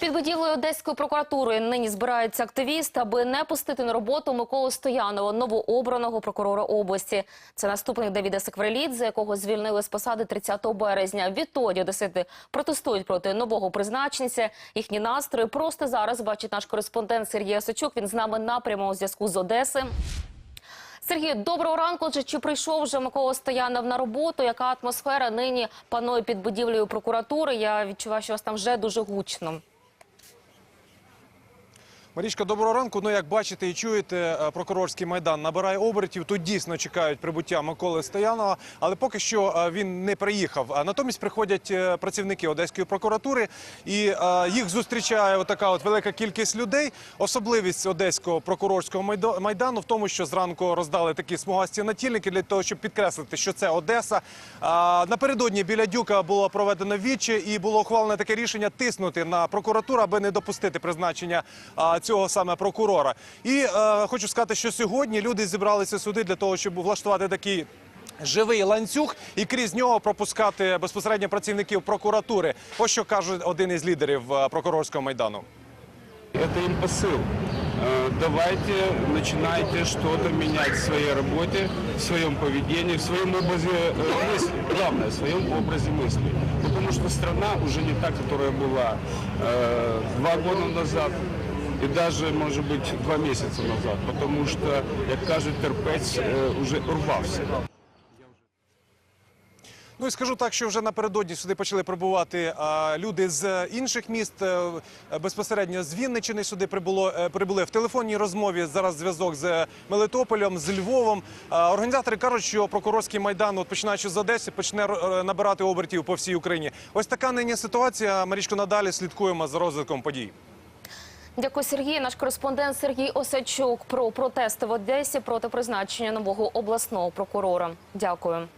Під будівлею Одеської прокуратури нині збираються активісти, аби не пустити на роботу Миколу Стоянова, новообраного прокурора області. Це наступник Давіда Секврелідзе, якого звільнили з посади 30 березня. Відтоді одесити протестують проти нового призначенця. Їхні настрої просто зараз бачить наш кореспондент Сергій Осочук. Він з нами на прямому зв'язку з Одеси. Сергій, доброго ранку. Чи прийшов вже Микола Стоянов на роботу? Яка атмосфера нині панує під будівлею прокуратури? Я відчуваю, що вас там вже дуже гучно. Марічка, доброго ранку. Ну, як бачите і чуєте, е, прокурорський майдан набирає обертів. Тут дійсно чекають прибуття Миколи Стоянова, але поки що е, він не приїхав. Натомість приходять е, працівники Одеської прокуратури, і їх зустрічає така от велика кількість людей. Особливість одеського прокурорського майда- майдану в тому, що зранку роздали такі смугасті натільники для того, щоб підкреслити, що це Одеса. Напередодні біля дюка було проведено віче і було ухвалене таке рішення тиснути на прокуратуру, аби не допустити призначення а, цього саме прокурора. І е, хочу сказати, що сьогодні люди зібралися сюди для того, щоб влаштувати такий. Живий ланцюг і крізь нього пропускати безпосередньо працівників прокуратури. Ось що каже один із лідерів е, прокурорського майдану. Это им посыл. Э, Давайте, начинайте что-то менять в своей работе, в своем поведении, в своем образе э, мысли. Главное, в своем образе мысли. Потому что страна уже не та, которая была э, два года назад и даже, может быть, два месяца назад. Потому что, як кажуть, терпець э, уже урвався. Ну і скажу так, що вже напередодні сюди почали прибувати а, люди з інших міст. е, Безпосередньо з Вінничини сюди прибуло е, прибули в телефонній розмові. Зараз зв'язок з Мелитополем, з Львовом. А, Організатори кажуть, що прокурорський майдан, от починаючи з Одеси, почне е, набирати обертів по всій Україні. Ось така нині ситуація. Марічко, надалі слідкуємо за розвитком подій. Дякую, Сергій. Наш кореспондент Сергій Осадчук про протести в Одесі проти призначення нового обласного прокурора. Дякую.